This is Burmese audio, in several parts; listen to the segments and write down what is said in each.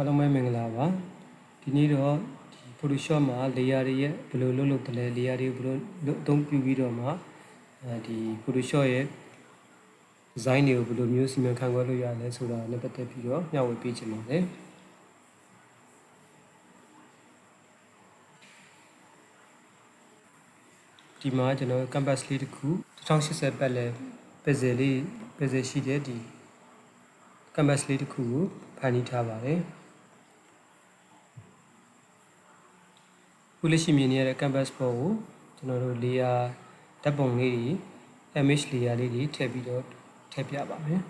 အားလုံးပဲမင်္ဂလာပါဒီနေ့တော့ဒီ Photoshop မှာ layer တွေရဲ့ဘယ်လိုလုပ်လုပ်တယ်လဲ layer တွေကိုဘယ်လိုလုပ်အသုံးပြုပြီးတော့မှအဲဒီ Photoshop ရဲ့ design တွေကိုဘယ်လိုမျိုးစီမံခန့်ခွဲလို့ရလဲဆိုတာနဲ့ပတ်သက်ပြီးတော့မျှဝေပေးချင်ပါတယ်ဒီမှာကျွန်တော် canvas လေးတစ်ခု2080ပတ်လဲ bezel လေး bezel ရှိတဲ့ဒီ canvas လေးတစ်ခုကိုဖန်တီးထားပါတယ် ခုလက်ရှိမြင်နေရတဲ့ canvas ပေါ်ကိုကျွန်တော်တို့ layer ဓာတ်ပုံလေးတွေ image layer လေးတွေထည့်ပြီးတော့ထည့်ပြပါမယ်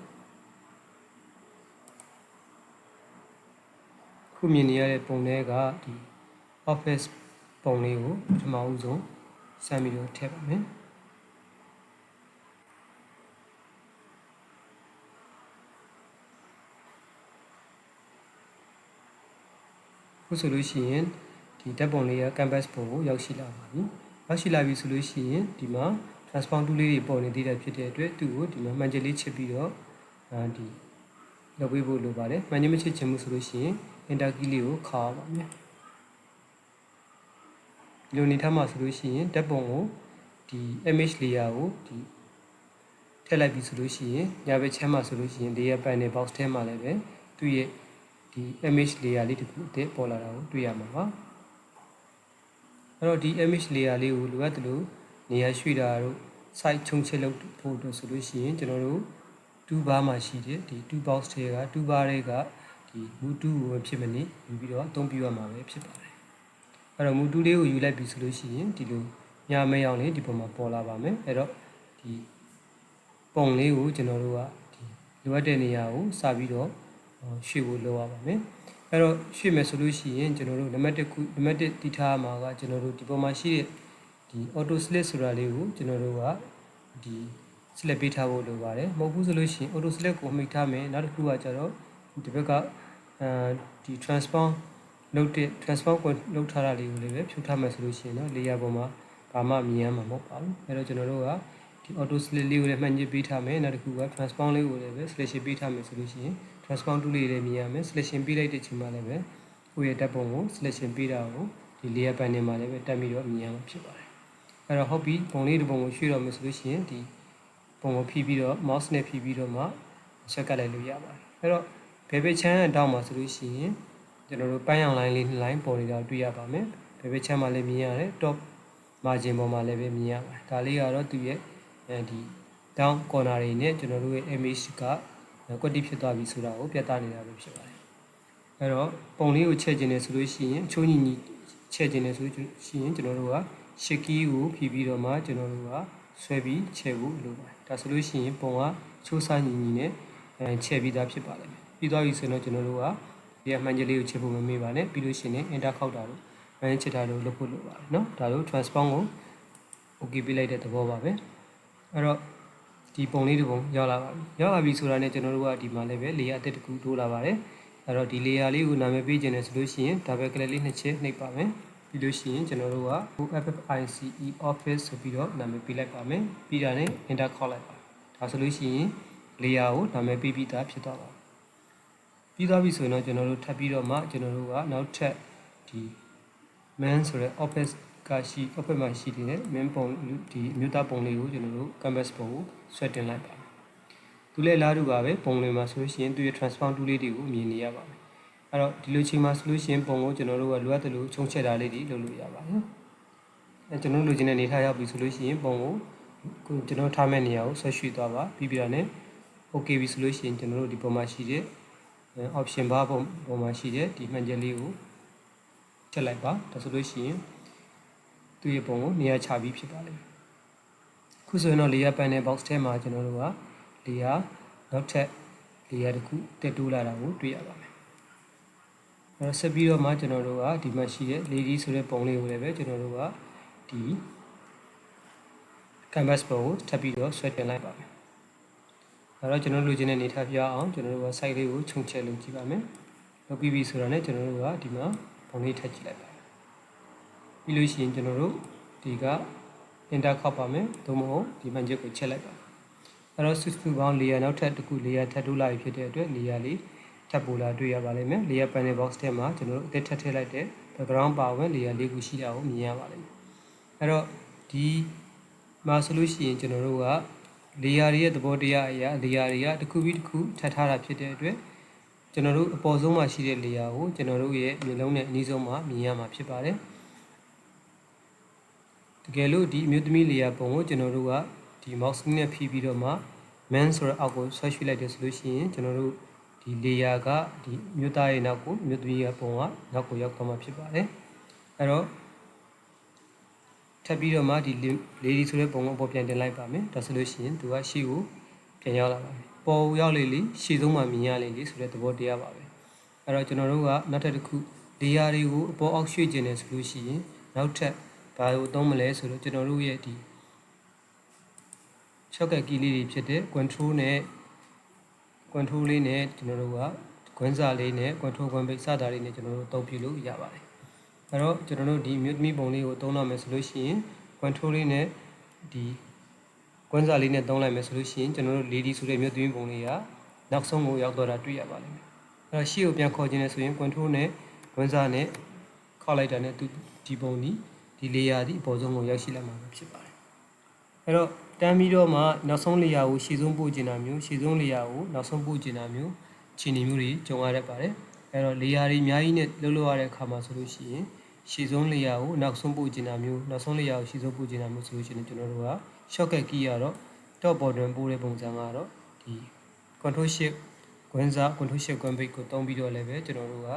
ခုမြင်နေရတဲ့ပုံတွေကဒီ office ပုံလေးကိုပထမဦးဆုံးစမ်းပြီးတော့ထည့်ပါမယ်ခုဆိုလို့ရှိရင် ဒီဓာတ်ပုံလေးက canvas ပုံကိုရောက်ရှိလာပါပြီ။ရောက်ရှိလာပြီဆိုလို့ရှိရင်ဒီမှာ transform tool လေးတွေပေါ်နေသေးတာဖြစ်တဲ့အတွက်သူ့ကိုဒီမှာမှန်ချစ်လေးချစ်ပြီးတော့အာဒီလုပ်ပေးဖို့လိုပါတယ်။မှန်ချစ်မချစ်ချင်ဘူးဆိုလို့ရှိရင် enter key လေးကိုခါပါမယ်။ဒီလိုနေထားမှဆိုလို့ရှိရင်ဓာတ်ပုံကိုဒီ image layer ကိုဒီထည့်လိုက်ပြီဆိုလို့ရှိရင်ညာဘက်ချမ်းမှာဆိုလို့ရှိရင် layer panel box ထဲမှာလည်းပဲသူ့ရဲ့ဒီ image layer လေးတစ်ခုအသစ်ပေါ်လာတာကိုတွေ့ရမှာပါ အဲ့တော့ဒီ image layer လေးကိုလိုအပ်တယ်လို့နေရာရွှေ့တာတို့ site ချုံချစ်လုပ်ဖို့အတွက်ဆိုလို့ရှိရင်ကျွန်တော်တို့2 bar မှာရှိတဲ့ဒီ2 box တွေက2 bar တွေကဒီ move 2ကိုဖြစ်မနေယူပြီးတော့အသုံးပြုရမှာပဲဖြစ်ပါတယ်အဲ့တော့ move 2လေးကိုယူလိုက်ပြီဆိုလို့ရှိရင်ဒီလိုညာမဲအောင်လေးဒီပုံမှာပေါ်လာပါမယ်အဲ့တော့ဒီပုံလေးကိုကျွန်တော်တို့ကဒီလိုအပ်တဲ့နေရာကိုစပြီးတော့ရွှေ့ဖို့လုပ်ရပါမယ် အဲ့တော့ရွှေ့မယ်ဆိုလို့ရှိရင်ကျွန်တော်တို့နံပါတ်1ခုနံပါတ်1တည်ထားမှာကကျွန်တော်တို့ဒီပုံမှာရှိတဲ့ဒီ auto select ဆိုတာလေးကိုကျွန်တော်တို့ကဒီ select ပေးထားဖို့လိုပါတယ်မဟုတ်ဘူးဆိုလို့ရှိရင် auto select ကိုမှိတ်ထားမယ်နောက်တစ်ခုကကျတော့ဒီဘက်ကအဲဒီ transform လုပ်တဲ့ transform ကိုလုပ်ထားတာလေးကိုလည်းပဲဖြုတ်ထားမယ်ဆိုလို့ရှိရင်တော့ layer ပေါ်မှာဘာမှမြင်ရမှာမဟုတ်ပါဘူးအဲ့တော့ကျွန်တော်တို့ကဒီ auto select လေးကိုလည်းမှတ်ညစ်ပေးထားမယ်နောက်တစ်ခုက transform လေးကိုလည်းပဲ selection ပေးထားမယ်ဆိုလို့ရှိရင် transform tool လေးလည်းမြင်ရမယ် selection ပေးလိုက်တဲ့အချိန်မှာလည်းပဲကိုယ့်ရဲ့ဓာတ်ပုံကို selection ပေးတာကိုဒီ layer panel မှာလည်းပဲတက်ပြီးတော့မြင်ရမှာဖြစ်ပါတယ်အဲ့တော့ဟုတ်ပြီပုံလေးတစ်ပုံကိုရွှေ့တော့မယ်ဆိုလို့ရှိရင်ဒီပုံကိုဖြီးပြီးတော့ mouse နဲ့ဖြီးပြီးတော့မှဆက်ကတ်လိုက်လို့ရပါတယ်အဲ့တော့ဘယ်ဘက်ချမ်းတောင်းမှာဆိုလို့ရှိရင်ကျွန်တော်တို့ပန်းရောင်လိုင်းလေးနှစ်လိုင်းပေါ်နေတာတွေ့ရပါမယ်ဘယ်ဘက်ချမ်းမှာလည်းမြင်ရတယ် top margin ပေါ်မှာလည်းပဲမြင်ရပါတယ်ဒါလေးကတော့သူ့ရဲ့အဲဒီ down corner တွေနဲ့ကျွန်တော်တို့ရဲ့ image က ကွက်တိဖြစ်သွားပြီဆိုတာကိုပြသနေတာပဲဖြစ်ပါတယ်အဲ့တော့ပုံလေးကိုချက်ကျင်နေဆိုလို့ရှိရင်အချိုးညီညီချက်ကျင်နေဆိုလို့ရှိရင်ကျွန်တော်တို့ကရှစ်ကီးကိုဖြီးပြီးတော့မှကျွန်တော်တို့ကဆွဲပြီးချက်ဖို့လိုပါတယ်ဒါဆိုလို့ရှိရင်ပုံကချိုးစားညီညီနဲ့အဲချက်ပြီးသားဖြစ်ပါလိမ့်မယ်ပြီးသွားပြီဆိုတော့ကျွန်တော်တို့ကဒီအမှန်ကြီးလေးကိုချက်ဖို့မမေ့ပါနဲ့ပြီးလို့ရှိရင် enter ခောက်တာလို့မှန်ချက်တာလို့လုပ်ဖို့လိုပါတယ်เนาะဒါလို့ transform ကို okay ပြလိုက်တဲ့သဘောပါပဲအဲ့တော့ ဒီပုံလေးတစ်ပုံရောက်လာပါပြီရောက်လာပြီဆိုတာနဲ့ကျွန်တော်တို့ကဒီမှာလည်းပဲ layer အသစ်တစ်ခုတိုးလာပါတယ်အဲ့တော့ဒီ layer လေးကိုနာမည်ပေးခြင်းနဲ့ဆိုလို့ရှိရင် double click လေးနှစ်ချက်နှိပ်ပါမယ်ပြီးလို့ရှိရင်ကျွန်တော်တို့က FFICE office ဆိုပြီးတော့နာမည်ပေးလိုက်ပါမယ်ပြီးတာနဲ့ enter ခေါက်လိုက်ပါဒါဆိုလို့ရှိရင် layer ကိုနာမည်ပေးပြီးသားဖြစ်သွားပါပြီးသွားပြီဆိုရင်တော့ကျွန်တော်တို့ထပ်ပြီးတော့မှကျွန်တော်တို့ကနောက်ထပ်ဒီ man ဆိုတဲ့ office ကရှိ office မှာရှိနေတဲ့ main ပုံဒီအမျိုးသားပုံလေးကိုကျွန်တော်တို့ canvas ပုံကိုဆွဲတင်လိုက်ပါမယ်။သူလည်းလားတူပါပဲပုံလေးမှာဆိုလို့ရှိရင်သူရဲ့ transform tool လေးတွေကိုမြင်နေရပါမယ်။အဲ့တော့ဒီလိုချိန်မှာဆိုလို့ရှိရင်ပုံကိုကျွန်တော်တို့ကလိုအပ်တယ်လို့ချုံချက်တာလေးတွေလုပ်လို့ရပါတယ်။အဲကျွန်တော်တို့လိုချင်တဲ့နေထားရောက်ပြီဆိုလို့ရှိရင်ပုံကိုကျွန်တော်ထားမဲ့နေရာကိုဆွဲရွှေ့သွားပါပြီးပြီးတော့ ਨੇ okay ပြီဆိုလို့ရှိရင်ကျွန်တော်တို့ဒီပုံမှာရှိတဲ့ option bar ပုံပုံမှာရှိတဲ့ဒီမှန်ချက်လေးကိုချက်လိုက်ပါဒါဆိုလို့ရှိရင် သူ့ရဲ့ပုံကိုနေရာချပြီးဖြစ်ပါလိမ့်မယ်ခုဆိုရင်တော့ layer panel box ထဲမှာကျွန်တော်တို့က layer နောက်ထပ် layer တစ်ခုတက်တိုးလာတာကိုတွေ့ရပါမယ်အဲတော့ဆက်ပြီးတော့မှကျွန်တော်တို့ကဒီမှာရှိတဲ့ lady ဆိုတဲ့ပုံလေးကိုလည်းပဲကျွန်တော်တို့ကဒီ canvas ပုံကိုထပ်ပြီးတော့ဆွဲတင်လိုက်ပါမယ်အဲတော့ကျွန်တော်တို့လိုချင်တဲ့နေထားပြအောင်ကျွန်တော်တို့က site လေးကိုခြုံချက်လုပ်ကြည့်ပါမယ်လုပ်ပြီးပြီဆိုတော့ねကျွန်တော်တို့ကဒီမှာပုံလေးထပ်ကြည့်လိုက်ပါ ပြီးလို့ရှိရင်ကျွန်တော်တို့ဒီက enter ခောက်ပါမယ်သို့မဟုတ်ဒီမှန်ချက်ကိုချက်လိုက်ပါအဲ့တော့ successful bound layer နောက်ထပ်တစ်ခု layer ထပ်တိုးလာပြီဖြစ်တဲ့အတွက် layer လေးထပ်ပိုလာတွေ့ရပါလိမ့်မယ် layer panel box ထဲမှာကျွန်တော်တို့အသစ်ထပ်ထည့်လိုက်တဲ့ background ပါဝင် layer လေးခုရှိတာကိုမြင်ရပါလိမ့်မယ်အဲ့တော့ဒီမှာဆိုလို့ရှိရင်ကျွန်တော်တို့က layer တွေရဲ့သဘောတရားအရာ layer တွေကတစ်ခုပြီးတစ်ခုထပ်ထားတာဖြစ်တဲ့အတွက်ကျွန်တော်တို့အပေါ်ဆုံးမှာရှိတဲ့ layer ကိုကျွန်တော်တို့ရဲ့မျက်လုံးနဲ့အနည်းဆုံးမှာမြင်ရမှာဖြစ်ပါတယ် တကယ်လို့ဒီအမျိုးသမီး layer ပုံကိုကျွန်တော်တို့ကဒီ mouse နဲ့ဖြီးပြီးတော့မှ man ဆိုတဲ့အောက်ကိုဆွဲရွှေ့လိုက်တယ်ဆိုလို့ရှိရင်ကျွန်တော်တို့ဒီ layer ကဒီမြို့သားရဲ့နောက်ကိုမြို့သမီးရဲ့ပုံကနောက်ကိုရောက်သွားမှာဖြစ်ပါတယ်အဲ့တော့ထပ်ပြီးတော့မှဒီ lady ဆိုတဲ့ပုံကိုပေါ်ပြန်တင်လိုက်ပါမယ်ဒါဆိုလို့ရှိရင်သူကရှေ့ကိုပြန်ရောက်လာပါမယ်ပေါ်ရောက်လေလေရှေ့ဆုံးမှာမြင်ရလေလေဆိုတဲ့သဘောတရားပါပဲအဲ့တော့ကျွန်တော်တို့ကနောက်ထပ်တစ်ခု layer တွေကိုအပေါ်အောက်ရွှေ့ခြင်းတယ်ဆိုလို့ရှိရင်နောက်ထပ် ဘာကိုသုံးမလဲဆိုတော့ကျွန်တော်တို့ရဲ့ဒီ shortcut key လေးတွေဖြစ်တဲ့ control နဲ့ control လေးနဲ့ကျွန်တော်တို့ကခွန်းစာလေးနဲ့ control ခွန်းပိတ်စတာလေးနဲ့ကျွန်တော်တို့အသုံးပြုလို့ရပါတယ်။အဲတော့ကျွန်တော်တို့ဒီမြို့သမီးပုံလေးကိုသုံးတော့မယ်ဆိုလို့ရှိရင် control လေးနဲ့ဒီခွန်းစာလေးနဲ့သုံးလိုက်မယ်ဆိုလို့ရှိရင်ကျွန်တော်တို့ lady ဆိုတဲ့မြို့သမီးပုံလေးကနောက်ဆုံးကိုရောက်တော့တာတွေ့ရပါလိမ့်မယ်။အဲတော့ရှေ့ကိုပြန်ခေါ်ခြင်းနဲ့ဆိုရင် control နဲ့ခွန်းစာနဲ့ခေါက်လိုက်တာနဲ့သူဒီပုံนี้ ဒီ layer ဒီအပေါ်ဆုံးကိုရောက်ရှိလာမှာဖြစ်ပါတယ်။အဲတော့တမ်းပြီးတော့မှနောက်ဆုံးလေယာကိုရှေ့ဆုံးပို့ကျင်တာမျိုးရှေ့ဆုံးလေယာကိုနောက်ဆုံးပို့ကျင်တာမျိုးခြေနေမျိုးတွေကြုံရတတ်ပါတယ်အဲတော့လေယာတွေအများကြီးနဲ့လှုပ်လှုပ်ရတဲ့အခါမှာဆိုလို့ရှိရင်ရှေ့ဆုံးလေယာကိုနောက်ဆုံးပို့ကျင်တာမျိုးနောက်ဆုံးလေယာကိုရှေ့ဆုံးပို့ကျင်တာမျိုးဆိုလို့ရှိရင်ကျွန်တော်တို့က shortcut key ကတော့ top button ပို့တဲ့ပုံစံကတော့ဒီ control shift ကွင်းစား control shift ကွန်ဘိတ်ကိုတုံးပြီးတော့လည်းပဲကျွန်တော်တို့က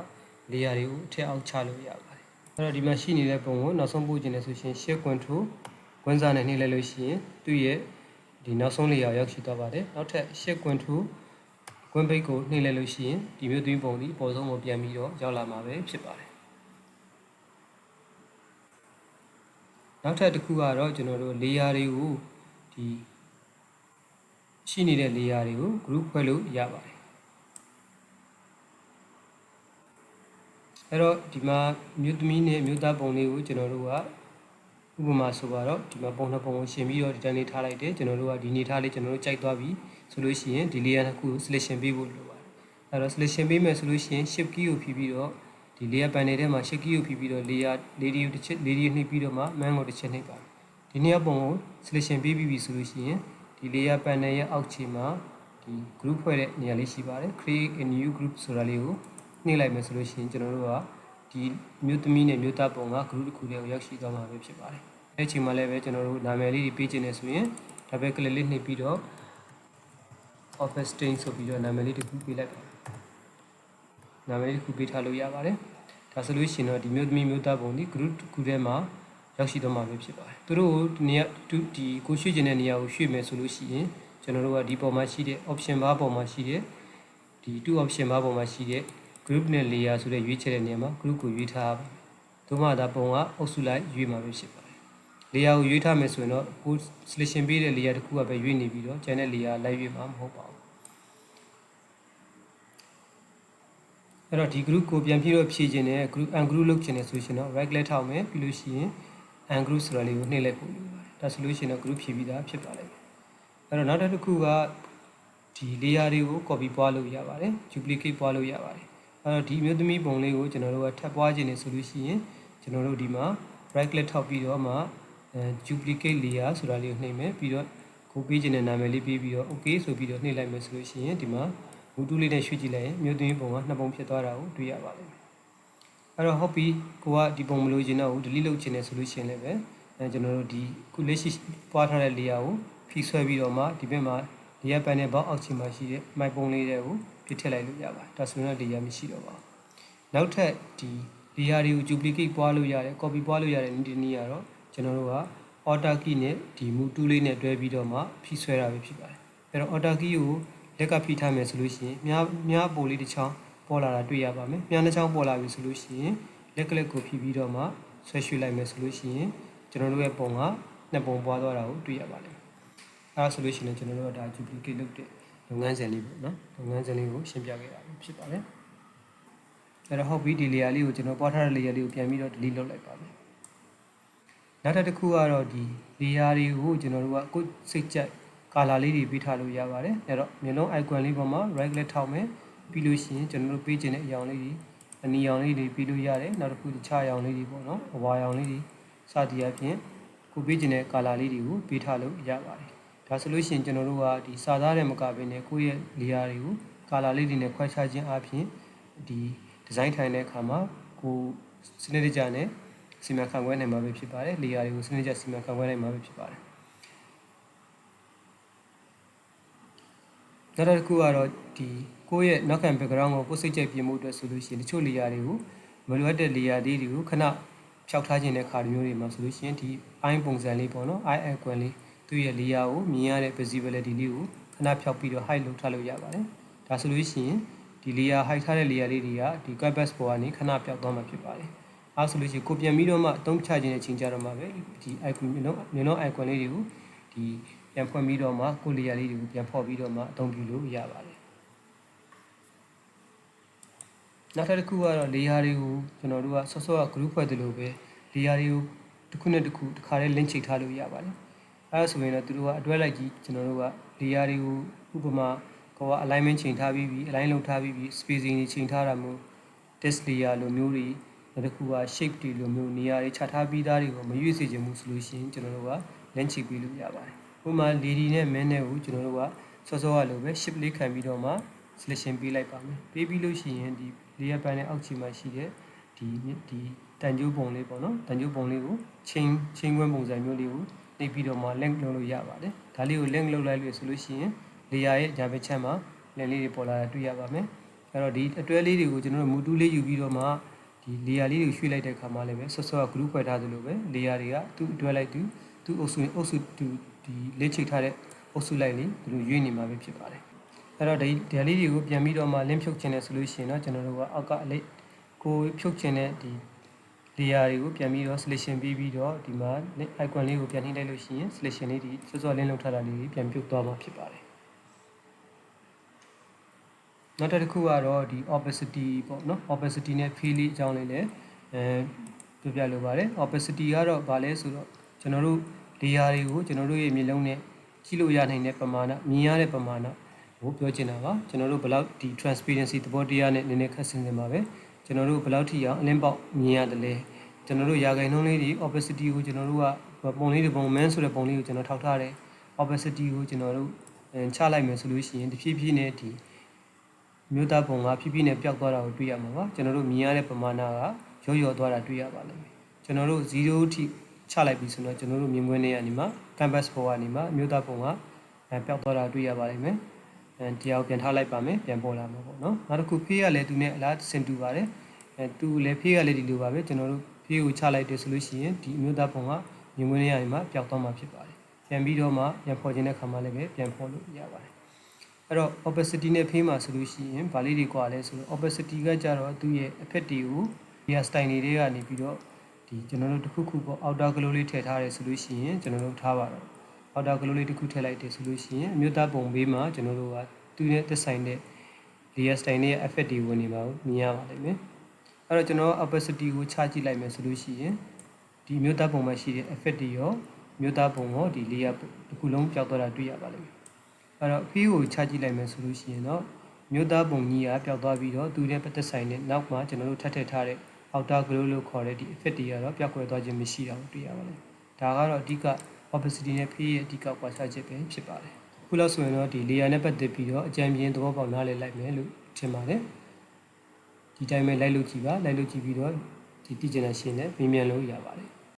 လေယာတွေကိုအထက်အောက်ချလို့ရပါတယ် အဲ့တော့ဒီမှာရှိနေတဲ့ပုံကိုနောက်ဆုံးပို့ကျင်တယ်ဆိုရှင် shift control ကွန်းစားနဲ့နှိမ့်လိုက်လို့ရှိရင်သူ့ရဲ့ဒီနောက်ဆုံးလေယာရောက်ရှိသွားပါတယ်နောက်ထပ်ရှစ်ကွန်းထူကွန်းဘိတ်ကိုနှိမ့်လိုက်လို့ရှိရင်ဒီမျိုးသွင်းပုံဒီအပေါ်ဆုံးကိုပြန်ပြီးတော့ရောက်လာမှာပဲဖြစ်ပါတယ်နောက်ထပ်တစ်ခုကတော့ကျွန်တော်တို့လေယာတွေကိုဒီရှိနေတဲ့လေယာတွေကို group ဖွဲ့လို့ရပါတယ် အဲ့တော့ဒီမှာမြို့သမီးနဲ့မြို့သားပုံလေးကိုကျွန်တော်တို့ကဥပမာဆိုပါတော့ဒီမှာပုံနှစ်ပုံကိုရှင်ပြီးတော့ဒီတန်းလေးထားလိုက်တယ်ကျွန်တော်တို့ကဒီနေထားလေးကျွန်တော်တို့ကြိုက်သွားပြီဆိုလို့ရှိရင်ဒီ layer တစ်ခုကို selection ပေးဖို့လိုပါတယ်အဲတော့ selection ပေးမယ်ဆိုလို့ရှိရင် shift key ကိုဖြီးပြီးတော့ဒီ layer panel ထဲမှာ shift key ကိုဖြီးပြီးတော့ layer lady ကိုတစ်ချက် lady နှိပ်ပြီးတော့မှ man ကိုတစ်ချက်နှိပ်ပါဒီနေ့ပုံကို selection ပေးပြီးပြီဆိုလို့ရှိရင်ဒီ layer panel ရဲ့အောက်ခြေမှာဒီ group ဖွဲ့တဲ့နေရာလေးရှိပါတယ် create a new group ဆိုတာလေးကို နှိပ်လိုက်မယ်ဆိုလို့ရှိရင်ကျွန်တော်တို့ကဒီမြို့သမီးနဲ့မြို့သားပုံက group တစ်ခုတည်းကိုရောက်ရှိသွားမှာပဲဖြစ်ပါတယ်။အဲ့ချိန်မှာလည်းပဲကျွန်တော်တို့နာမည်လေးတွေပေးခြင်းနဲ့ဆိုရင် double click လေးနှိပ်ပြီးတော့ office stain ဆိုပြီးတော့နာမည်လေးတစ်ခုပေးလိုက်ပါ။နာမည်လေးတစ်ခုပေးထားလို့ရပါတယ်။ဒါဆိုလို့ရှိရင်တော့ဒီမြို့သမီးမြို့သားပုံဒီ group တစ်ခုထဲမှာရောက်ရှိသွားမှာပဲဖြစ်ပါတယ်။သူတို့ကိုဒီနေရာဒီကိုရွှေ့ခြင်းတဲ့နေရာကိုရွှေ့မယ်ဆိုလို့ရှိရင်ကျွန်တော်တို့ကဒီပေါ်မှာရှိတဲ့ option bar ပေါ်မှာရှိတဲ့ဒီ2 option bar ပေါ်မှာရှိတဲ့ group နဲ့ layer ဆိုတဲ့ရွေးချယ်တဲ့နေရာမှာ group ကိုရွေးထားပါသို့မှသာပုံကအုပ်စုလိုက်ရွေးမှာပဲဖြစ်ပါတယ်။ layer ကိုရွေးထားမယ်ဆိုရင်တော့ကို selection ပေးတဲ့ layer တစ်ခုကပဲရွေးနေပြီးတော့ကျန်တဲ့ layer လိုက်ရွေးမှာမဟုတ်ပါဘူး။အဲ့တော့ဒီ group ကိုပြန်ပြီးတော့ဖြည့်ခြင်းနဲ့ group ungroup လုပ်ခြင်းနဲ့ဆိုရှင်တော့ right click ထောက်မယ်ပြီးလို့ရှိရင် ungroup ဆိုတာလေးကိုနှိပ်လိုက်ပို့လို့ပါတယ်။ဒါဆိုလို့ရှိရင်တော့ group ဖြည့်ပြီးသားဖြစ်ပါလိမ့်မယ်။အဲ့တော့နောက်တစ်ခုကဒီ layer တွေကို copy ပွားလို့ရပါတယ် duplicate ပွားလို့ရပါတယ် အဲ့တော့ဒီအမျိုးသမီးပုံလေးကိုကျွန်တော်တို့ကထပ်ပွားခြင်းနေဆိုလို့ရှိရင်ကျွန်တော်တို့ဒီမှာ right click ထောက်ပြီးတော့မှအဲ duplicate layer ဆိုတာလေးကိုနှိပ်မယ်ပြီးတော့ကိုပေးခြင်းတဲ့နာမည်လေးပေးပြီးတော့ okay ဆိုပြီးတော့နှိပ်လိုက်မယ်ဆိုလို့ရှိရင်ဒီမှာမူတူးလေးနဲ့ရွှေ့ကြည့်လိုက်ရင်အမျိုးသမီးပုံကနှစ်ပုံဖြစ်သွားတာကိုတွေ့ရပါလိမ့်မယ်အဲ့တော့ဟုတ်ပြီကိုကဒီပုံမလို့ခြင်းတော့ delete လုပ်ခြင်းနေဆိုလို့ရှိရင်လည်းပဲအဲကျွန်တော်တို့ဒီခုလက်ရှိပွားထားတဲ့ layer ကိုဖိဆွဲပြီးတော့မှဒီဘက်မှာ layer panel ဘောက်အောက်ခြေမှာရှိတဲ့ my ပုံလေးတွေကို ပြစ်ထည့်လိုက်လို့ရပါတယ်ဒါဆိုရင် layer မရှိတော့ပါဘူးနောက်ထပ်ဒီ layer တွေကို duplicate ပွားလို့ရတယ် copy ပွားလို့ရတယ်ဒီနည်းကတော့ကျွန်တော်တို့က order key နဲ့ဒီ move tool လေးနဲ့တွဲပြီးတော့မှဖိဆွဲတာပဲဖြစ်ပါတယ်အဲ့တော့ order key ကိုလက်ကဖိထားမယ်ဆိုလို့ရှိရင်မြားမြားပိုလေးတစ်ချောင်းပေါ်လာတာတွေ့ရပါမယ်မြားတစ်ချောင်းပေါ်လာပြီဆိုလို့ရှိရင်လက်ကလက်ကိုဖိပြီးတော့မှဆွဲရွှေ့လိုက်မယ်ဆိုလို့ရှိရင်ကျွန်တော်တို့ရဲ့ပုံကနှစ်ပုံပွားသွားတာကိုတွေ့ရပါလိမ့်မယ်အဲဒါဆိုလို့ရှိရင်ကျွန်တော်တို့ကဒါ duplicate လုပ်တဲ့ လုပ်ငန်းစဉ်လေးပေါ့နော်လုပ်ငန်းစဉ်လေးကိုရှင်းပြခဲ့တာဖြစ်ပါတယ်အဲ့တော့ဟုတ်ပြီဒီ layer လေးကိုကျွန်တော်ပွားထားတဲ့ layer လေးကိုပြန်ပြီးတော့ delete လုပ်လိုက်ပါမယ်နောက်တစ်ခုကတော့ဒီ layer တွေကိုကျွန်တော်တို့ကကိုယ်စိတ်ကြက်ကာလာလေးတွေပေးထားလို့ရပါတယ်အဲ့တော့မျိုးလုံး icon လေးပေါ်မှာ right click ထောက်မယ်ပြီးလို့ရှိရင်ကျွန်တော်တို့ပေးခြင်းတဲ့အရောင်လေးတွေအနီရောင်လေးတွေပြီးလို့ရတယ်နောက်တစ်ခုတခြားရောင်လေးတွေပေါ့နော်အဝါရောင်လေးတွေစသည်အပြင်ကိုပေးခြင်းတဲ့ color လေးတွေကိုပေးထားလို့ရပါတယ် ဒါဆိုလို့ရှိရင်ကျွန်တော်တို့ကဒီစာသားတဲ့မကဘဲနဲ့ကိုယ့်ရဲ့ layer တွေကို color လေးတွေနဲ့ခွဲခြားခြင်းအပြင်ဒီ design ထိုင်တဲ့အခါမှာကိုစနစ်တကျနဲ့စီမံခန့်ခွဲနိုင်မှာပဲဖြစ်ပါတယ် layer တွေကိုစနစ်တကျစီမံခန့်ခွဲနိုင်မှာပဲဖြစ်ပါတယ်နောက်တစ်ခုကတော့ဒီကိုယ့်ရဲ့နောက်ခံ background ကိုကိုယ်စိတ်ကြိုက်ပြင်မှုအတွက်ဆိုလို့ရှိရင်တချို့ layer တွေကိုမလိုအပ်တဲ့ layer လေးတွေကိုခဏဖြောက်ထားခြင်းတဲ့ခါမျိုးတွေမှာဆိုလို့ရှိရင်ဒီ eye ပုံစံလေးပေါ့နော် eye icon လေး သူ့ရဲ့ layer ကိုမြင်ရတဲ့ visibility လေးကိုခဏဖြောက်ပြီးတော့ hide လုပ်ထားလို့ရပါတယ်ဒါဆိုလို့ရှိရင်ဒီ layer hide ထားတဲ့ layer လေးတွေကဒီ canvas ပေါ်ကနေခဏပျောက်သွားမှာဖြစ်ပါတယ်အဲဆိုလို့ရှိရင်ကိုပြန်ပြီးတော့မှအသုံးချခြင်းတဲ့ချိန်ကြတော့မှပဲဒီ icon မျိုးနော်မျိုးနော် icon လေးတွေကိုဒီပြန်ဖွင့်ပြီးတော့မှကို layer လေးတွေကိုပြန်ဖော်ပြီးတော့မှအသုံးပြုလို့ရပါတယ်နောက်ထပ်တစ်ခုကတော့ layer တွေကိုကျွန်တော်တို့ကဆော့ဆော့က group ဖွဲ့တယ်လို့ပဲ layer တွေကိုတစ်ခုနဲ့တစ်ခုတစ်ခါတည်း link ချိတ်ထားလို့ရပါတယ် အဲဒါဆိုရင်တော့သူတို့ကအတွဲလိုက်ကြီးကျွန်တော်တို့က layer တွေကိုဥပမာကိုက alignment ချိန်ထားပြီးပြီ align လုပ်ထားပြီးပြီ spacing တွေချိန်ထားတာမျိုး test layer လိုမျိုးတွေနောက်တစ်ခုက shape တွေလိုမျိုးနေရာတွေခြားထားပြီးသားတွေကိုမရွေ့စေချင်ဘူးဆိုလို့ရှိရင်ကျွန်တော်တို့က link ချိတ်ပြီးလို့ရပါတယ်ဥပမာ lady နဲ့ man နဲ့ကိုကျွန်တော်တို့ကစောစောကလိုပဲ shift လေးခံပြီးတော့မှ selection ပေးလိုက်ပါမယ်ပေးပြီးလို့ရှိရင်ဒီ layer panel အောက်ခြေမှာရှိတဲ့ဒီဒီတန်ကြိုးပုံလေးပေါ့နော်တန်ကြိုးပုံလေးကိုချင်းချင်းခွန်းပုံစံမျိုးလေးကို နှိပ်ပြီးတော့မှ link လုပ်လို့ရပါတယ်ဒါလေးကို link လုပ်လိုက်လို့ဆိုလို့ရှိရင် layer ရဲ့ညာဘက်ချက်မှာ link လေးတွေပေါ်လာတာတွေ့ရပါမယ်အဲ့တော့ဒီအတွဲလေးတွေကိုကျွန်တော်တို့မူတူးလေးယူပြီးတော့မှဒီ layer လေးတွေကိုရွှေ့လိုက်တဲ့အခါမှာလည်းပဲဆော့ဆော့က group ဖွဲ့ထားသလိုပဲ layer တွေကသူ့အတွဲလိုက်သူသူ့အုပ်စုအုပ်စုသူဒီလေးချိတ်ထားတဲ့အုပ်စုလိုက်လေးဒီလိုရွေးနေမှာပဲဖြစ်ပါတယ်အဲ့တော့ဒီဒီလေးတွေကိုပြန်ပြီးတော့မှ link ဖြုတ်ခြင်းနဲ့ဆိုလို့ရှိရင်တော့ကျွန်တော်တို့ကအောက်ကအလေးကိုဖြုတ်ခြင်းနဲ့ဒီ layer တွေကိုပြန်ပြီးတော့ selection ပြီးပြီးတော့ဒီမှာ icon လေးကိုပြန်နှိပ်လိုက်လို့ရှိရင် selection လေးဒီစောစော link လုပ်ထားတာလေးတွေပြန်ပြုတ်သွားမှာဖြစ်ပါတယ်နောက်တစ်ခုကတော့ဒီ opacity ပေါ့နော် opacity နဲ့ fill လေးအကြောင်းလေးလည်းအဲပြောပြလိုပါတယ် opacity ကတော့ဗာလဲဆိုတော့ကျွန်တော်တို့ layer တွေကိုကျွန်တော်တို့ရဲ့မျက်လုံးနဲ့ကြည့်လို့ရနိုင်တဲ့ပမာဏမြင်ရတဲ့ပမာဏကိုပြောချင်တာပါကျွန်တော်တို့ဘယ်လောက်ဒီ transparency သဘောတရားနဲ့နည်းနည်းခက်ဆင်နေမှာပဲ ကျွန်တော်တို့ဘယ်လောက်ထိအောင်အလင်းပေါက်မြင်ရတယ်လဲကျွန်တော်တို့ရာဂိုင်နှုန်းလေးဒီ opacity ကိုကျွန်တော်တို့ကပုံလေးတစ်ပုံ man ဆိုတဲ့ပုံလေးကိုကျွန်တော်ထောက်ထားတယ် opacity ကိုကျွန်တော်တို့ချလိုက်မယ်ဆိုလို့ရှိရင်တဖြည်းဖြည်းနဲ့ဒီမြို့သားပုံကဖြည်းဖြည်းနဲ့ပျောက်သွားတာကိုတွေ့ရမှာပါကျွန်တော်တို့မြင်ရတဲ့ပမာဏကရော့ရော့သွားတာတွေ့ရပါလိမ့်မယ်ကျွန်တော်တို့0ထိချလိုက်ပြီဆိုတော့ကျွန်တော်တို့မြင်ကွင်းထဲကနေမှ canvas ပေါ်ကနေမှမြို့သားပုံကပျောက်သွားတာတွေ့ရပါလိမ့်မယ် အဲတရားပြန်ထားလိုက်ပါမယ်ပြန်ပေါ်လာမှာပေါ့နော်နောက်တစ်ခုဖေးကလည်းသူနဲ့အလားစင်တူပါတယ်အဲသူလည်းဖေးကလည်းဒီလိုပါပဲကျွန်တော်တို့ဖေးကိုချလိုက်တယ်ဆိုလို့ရှိရင်ဒီအမျိုးသားပုံကမြင်ကွင်းထဲကနေမှပျောက်သွားမှာဖြစ်ပါတယ်ပြန်ပြီးတော့မှပြန်ဖော်ခြင်းတဲ့ခါမှလည်းပဲပြန်ဖော်လို့ရပါတယ်အဲ့တော့ opacity နဲ့ဖေးမှာဆိုလို့ရှိရင်ဗာလေးတွေကွာလဲဆိုတော့ opacity ကကြတော့သူ့ရဲ့ effect တွေကို layer style တွေကနေပြီးတော့ဒီကျွန်တော်တို့တစ်ခုခုပေါ့ outer glow လေးထည့်ထားတယ်ဆိုလို့ရှိရင်ကျွန်တော်တို့ထားပါတော့ outer glow လေးတစ်ခုထည့်လိုက်တယ်ဆိုလို့ရှိရင်အမျိုးသားပုံဘေးမှာကျွန်တော်တို့ကသူနဲ့သက်ဆိုင်တဲ့ layer style နဲ့ effect တွေဝင်နေပါဘူးမြင်ရပါလိမ့်မယ်အဲ့တော့ကျွန်တော် opacity ကိုချကြည့်လိုက်မယ်ဆိုလို့ရှိရင်ဒီမျိုးသားပုံမှာရှိတဲ့ effect တွေရောမျိုးသားပုံရောဒီ layer တစ်ခုလုံးပျောက်သွားတာတွေ့ရပါလိမ့်မယ်အဲ့တော့ feel ကိုချကြည့်လိုက်မယ်ဆိုလို့ရှိရင်တော့မျိုးသားပုံကြီးကပျောက်သွားပြီးတော့သူနဲ့ပတ်သက်ဆိုင်တဲ့နောက်မှာကျွန်တော်တို့ထပ်ထည့်ထားတဲ့ outer glow လို့ခေါ်တဲ့ဒီ effect တွေကတော့ပျောက်ကွယ်သွားခြင်းမရှိတာကိုတွေ့ရပါလိမ့်မယ်ဒါကတော့အဓိက opacity နဲ့ feel ရဲ့အဓိကကွာခြားချက်ပဲဖြစ်ပါတယ်ခုလောက်ဆိုရင်တော့ဒီ layer နဲ့ပတ်သက်ပြီးတော့အကြံပြင်းသဘောပေါက်နားလည်လိုက်မယ်လို့ထင်ပါတယ်ဒီတိုင်းပဲလိုက်လို့ကြည့်ပါလိုက်လို့ကြည့်ပြီးတော့ဒီတည်ကျင်တဲ့ရှင်းနဲ့ပြင်မြန်လို့ရပါတယ်